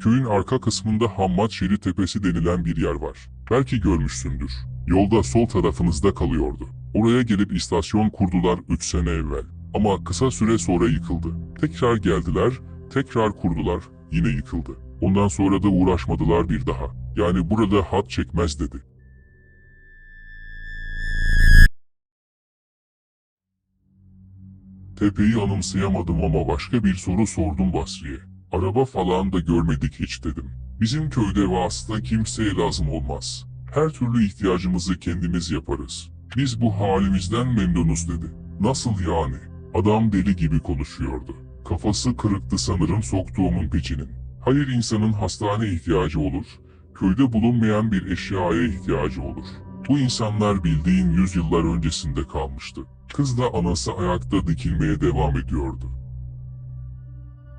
Köyün arka kısmında Hammat Şeri Tepesi denilen bir yer var. Belki görmüşsündür. Yolda sol tarafınızda kalıyordu. Oraya gelip istasyon kurdular 3 sene evvel. Ama kısa süre sonra yıkıldı. Tekrar geldiler, tekrar kurdular, yine yıkıldı. Ondan sonra da uğraşmadılar bir daha. Yani burada hat çekmez dedi. Tepeyi anımsayamadım ama başka bir soru sordum Basri'ye. Araba falan da görmedik hiç dedim. Bizim köyde vasıta kimseye lazım olmaz. Her türlü ihtiyacımızı kendimiz yaparız. Biz bu halimizden memnunuz dedi. Nasıl yani? Adam deli gibi konuşuyordu. Kafası kırıktı sanırım soktuğumun peçinin. Hayır insanın hastane ihtiyacı olur. Köyde bulunmayan bir eşyaya ihtiyacı olur. Bu insanlar bildiğin yüzyıllar öncesinde kalmıştı. Kız da anası ayakta dikilmeye devam ediyordu.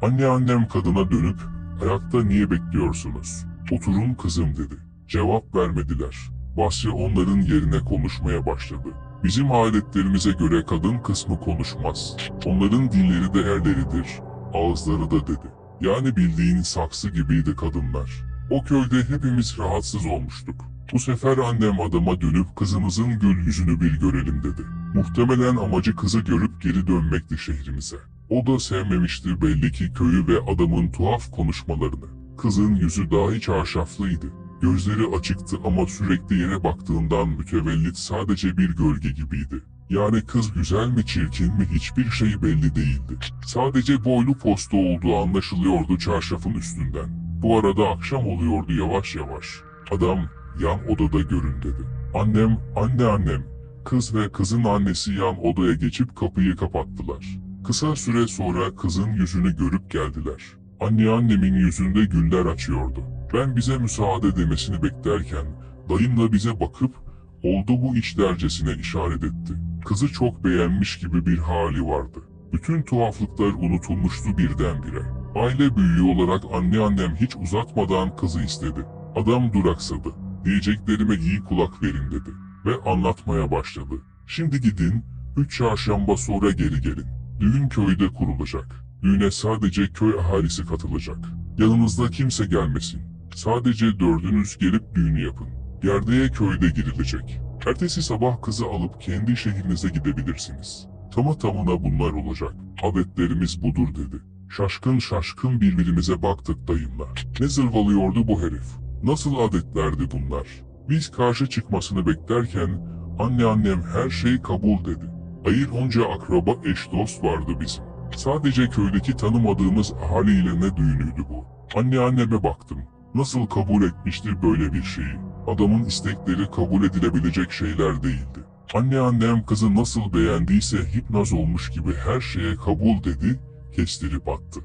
Anneannem kadına dönüp, ayakta niye bekliyorsunuz? Oturun kızım dedi. Cevap vermediler. Basri onların yerine konuşmaya başladı. Bizim adetlerimize göre kadın kısmı konuşmaz. Onların dilleri de erleridir, ağızları da dedi. Yani bildiğin saksı gibiydi kadınlar. O köyde hepimiz rahatsız olmuştuk. Bu sefer annem adama dönüp kızımızın gül yüzünü bir görelim dedi. Muhtemelen amacı kızı görüp geri dönmekti şehrimize. O da sevmemişti belli ki köyü ve adamın tuhaf konuşmalarını. Kızın yüzü dahi çarşaflıydı. Gözleri açıktı ama sürekli yere baktığından mütevellit sadece bir gölge gibiydi. Yani kız güzel mi çirkin mi hiçbir şey belli değildi. Sadece boylu posta olduğu anlaşılıyordu çarşafın üstünden. Bu arada akşam oluyordu yavaş yavaş. Adam yan odada görün dedi. Annem, anne annem. Kız ve kızın annesi yan odaya geçip kapıyı kapattılar. Kısa süre sonra kızın yüzünü görüp geldiler. Anneannemin yüzünde güller açıyordu. Ben bize müsaade demesini beklerken dayımla bize bakıp oldu bu iş dercesine işaret etti. Kızı çok beğenmiş gibi bir hali vardı. Bütün tuhaflıklar unutulmuştu birdenbire. Aile büyüğü olarak anneannem hiç uzatmadan kızı istedi. Adam duraksadı. Diyeceklerime iyi kulak verin dedi. Ve anlatmaya başladı. Şimdi gidin, üç çarşamba sonra geri gelin. Düğün köyde kurulacak. Düğüne sadece köy ahalisi katılacak. Yanınızda kimse gelmesin. Sadece dördünüz gelip düğünü yapın. Gerdeğe köyde girilecek. Ertesi sabah kızı alıp kendi şehrinize gidebilirsiniz. Tamı tamına bunlar olacak. Adetlerimiz budur dedi. Şaşkın şaşkın birbirimize baktık dayımla. Ne zırvalıyordu bu herif? Nasıl adetlerdi bunlar? Biz karşı çıkmasını beklerken anneannem her şey kabul dedi. Hayır onca akraba eş dost vardı bizim. Sadece köydeki tanımadığımız ahaliyle ne düğünüydü bu. Anneanneme baktım. Nasıl kabul etmiştir böyle bir şeyi? Adamın istekleri kabul edilebilecek şeyler değildi. Anneannem kızı nasıl beğendiyse hipnoz olmuş gibi her şeye kabul dedi, kestirip attı.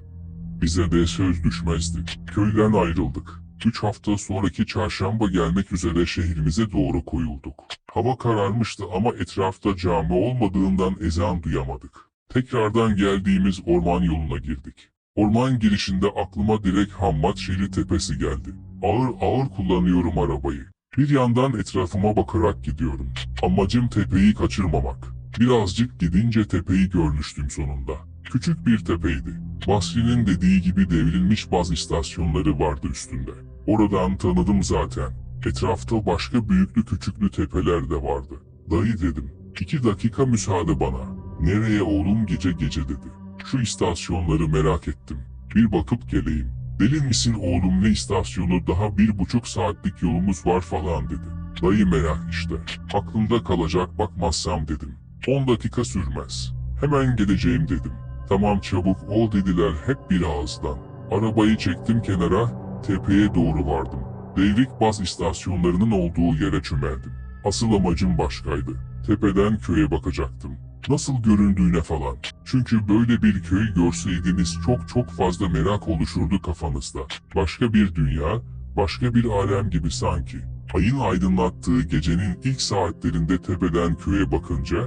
Bize de söz düşmezdi. Köyden ayrıldık. Üç hafta sonraki çarşamba gelmek üzere şehrimize doğru koyulduk. Hava kararmıştı ama etrafta cami olmadığından ezan duyamadık. Tekrardan geldiğimiz orman yoluna girdik. Orman girişinde aklıma direkt Hammat Şehri Tepesi geldi. Ağır ağır kullanıyorum arabayı. Bir yandan etrafıma bakarak gidiyorum. Amacım tepeyi kaçırmamak. Birazcık gidince tepeyi görmüştüm sonunda. Küçük bir tepeydi. Basri'nin dediği gibi devrilmiş baz istasyonları vardı üstünde. Oradan tanıdım zaten. Etrafta başka büyüklü küçüklü tepeler de vardı. Dayı dedim. İki dakika müsaade bana. Nereye oğlum gece gece dedi. Şu istasyonları merak ettim. Bir bakıp geleyim. Deli misin oğlum ne istasyonu daha bir buçuk saatlik yolumuz var falan dedi. Dayı merak işte. Aklımda kalacak bakmazsam dedim. 10 dakika sürmez. Hemen geleceğim dedim. Tamam çabuk ol dediler hep bir ağızdan. Arabayı çektim kenara, tepeye doğru vardım. Devrik baz istasyonlarının olduğu yere çömeldim. Asıl amacım başkaydı. Tepeden köye bakacaktım. Nasıl göründüğüne falan. Çünkü böyle bir köy görseydiniz çok çok fazla merak oluşurdu kafanızda. Başka bir dünya, başka bir alem gibi sanki. Ayın aydınlattığı gecenin ilk saatlerinde tepeden köye bakınca,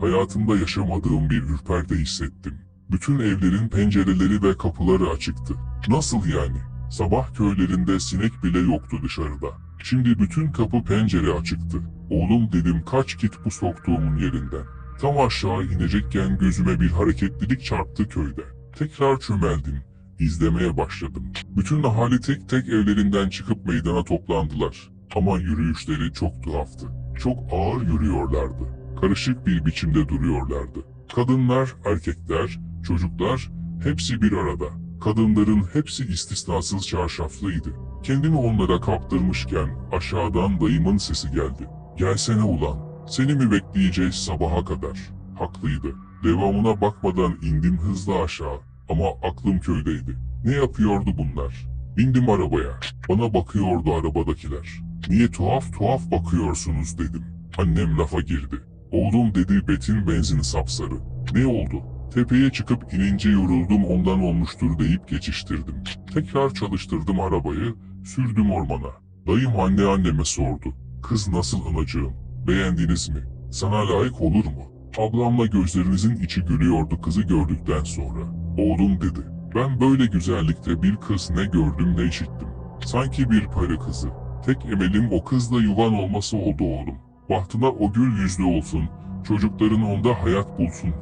hayatımda yaşamadığım bir ürperde hissettim. Bütün evlerin pencereleri ve kapıları açıktı. Nasıl yani? Sabah köylerinde sinek bile yoktu dışarıda. Şimdi bütün kapı pencere açıktı. Oğlum dedim kaç git bu soktuğumun yerinden. Tam aşağı inecekken gözüme bir hareketlilik çarptı köyde. Tekrar çömeldim. izlemeye başladım. Bütün ahali tek tek evlerinden çıkıp meydana toplandılar. Ama yürüyüşleri çok tuhaftı. Çok ağır yürüyorlardı. Karışık bir biçimde duruyorlardı. Kadınlar, erkekler, çocuklar hepsi bir arada. Kadınların hepsi istisnasız çarşaflıydı. Kendimi onlara kaptırmışken aşağıdan dayımın sesi geldi. Gelsene ulan, seni mi bekleyeceğiz sabaha kadar? Haklıydı. Devamına bakmadan indim hızla aşağı ama aklım köydeydi. Ne yapıyordu bunlar? Bindim arabaya. Bana bakıyordu arabadakiler. Niye tuhaf tuhaf bakıyorsunuz dedim. Annem lafa girdi. Oğlum dedi Betin benzin sapsarı. Ne oldu? Tepeye çıkıp inince yoruldum ondan olmuştur deyip geçiştirdim. Tekrar çalıştırdım arabayı, sürdüm ormana. Dayım anne anneme sordu. Kız nasıl anacığım? Beğendiniz mi? Sana layık olur mu? Ablamla gözlerinizin içi gülüyordu kızı gördükten sonra. Oğlum dedi. Ben böyle güzellikte bir kız ne gördüm ne işittim. Sanki bir peri kızı. Tek emelim o kızla yuvan olması oldu oğlum. Bahtına o gül yüzlü olsun, çocukların onda hayat bulsun.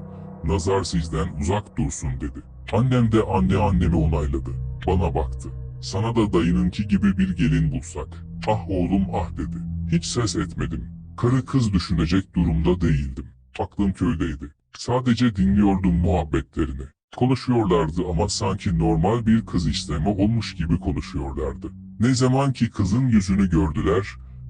Nazar sizden uzak dursun dedi. Annem de anne annemi onayladı. Bana baktı. Sana da dayınınki gibi bir gelin bulsak. Ah oğlum ah dedi. Hiç ses etmedim. Karı kız düşünecek durumda değildim. Aklım köydeydi. Sadece dinliyordum muhabbetlerini. Konuşuyorlardı ama sanki normal bir kız isteme olmuş gibi konuşuyorlardı. Ne zaman ki kızın yüzünü gördüler,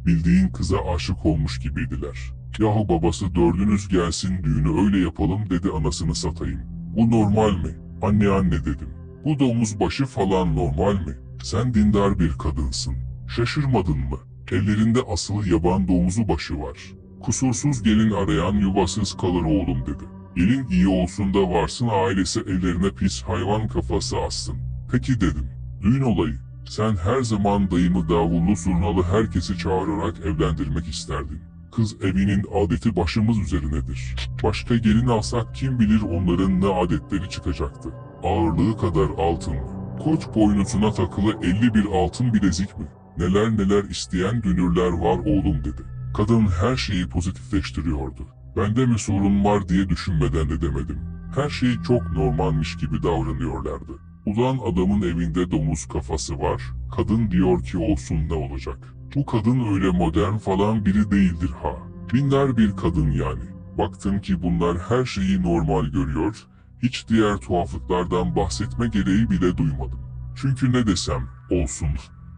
bildiğin kıza aşık olmuş gibiydiler. Yahu babası dördünüz gelsin düğünü öyle yapalım dedi anasını satayım. Bu normal mi? Anne anne dedim. Bu domuz başı falan normal mi? Sen dindar bir kadınsın. Şaşırmadın mı? Ellerinde asılı yaban domuzu başı var. Kusursuz gelin arayan yuvasız kalır oğlum dedi. Gelin iyi olsun da varsın ailesi ellerine pis hayvan kafası assın. Peki dedim. Düğün olayı. Sen her zaman dayımı davullu zurnalı herkesi çağırarak evlendirmek isterdin. Kız evinin adeti başımız üzerinedir. Başka gelin alsak kim bilir onların ne adetleri çıkacaktı. Ağırlığı kadar altın mı? Koç boynuzuna takılı 51 altın bilezik mi? Neler neler isteyen dünürler var oğlum dedi. Kadın her şeyi pozitifleştiriyordu. Bende mi sorun var diye düşünmeden de demedim. Her şey çok normalmiş gibi davranıyorlardı. Ulan adamın evinde domuz kafası var, kadın diyor ki olsun ne olacak. Bu kadın öyle modern falan biri değildir ha. Binler bir kadın yani. Baktım ki bunlar her şeyi normal görüyor, hiç diğer tuhaflıklardan bahsetme gereği bile duymadım. Çünkü ne desem, olsun,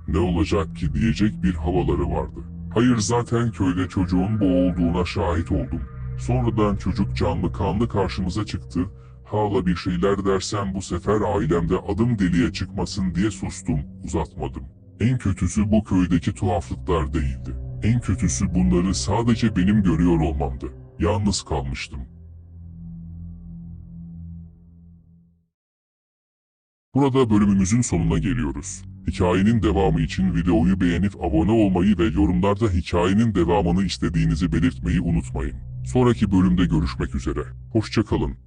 ne olacak ki diyecek bir havaları vardı. Hayır zaten köyde çocuğun bu olduğuna şahit oldum. Sonradan çocuk canlı kanlı karşımıza çıktı. Hala bir şeyler dersem bu sefer ailemde adım deliye çıkmasın diye sustum, uzatmadım. En kötüsü bu köydeki tuhaflıklar değildi. En kötüsü bunları sadece benim görüyor olmamdı. Yalnız kalmıştım. Burada bölümümüzün sonuna geliyoruz. Hikayenin devamı için videoyu beğenip abone olmayı ve yorumlarda hikayenin devamını istediğinizi belirtmeyi unutmayın. Sonraki bölümde görüşmek üzere. Hoşçakalın.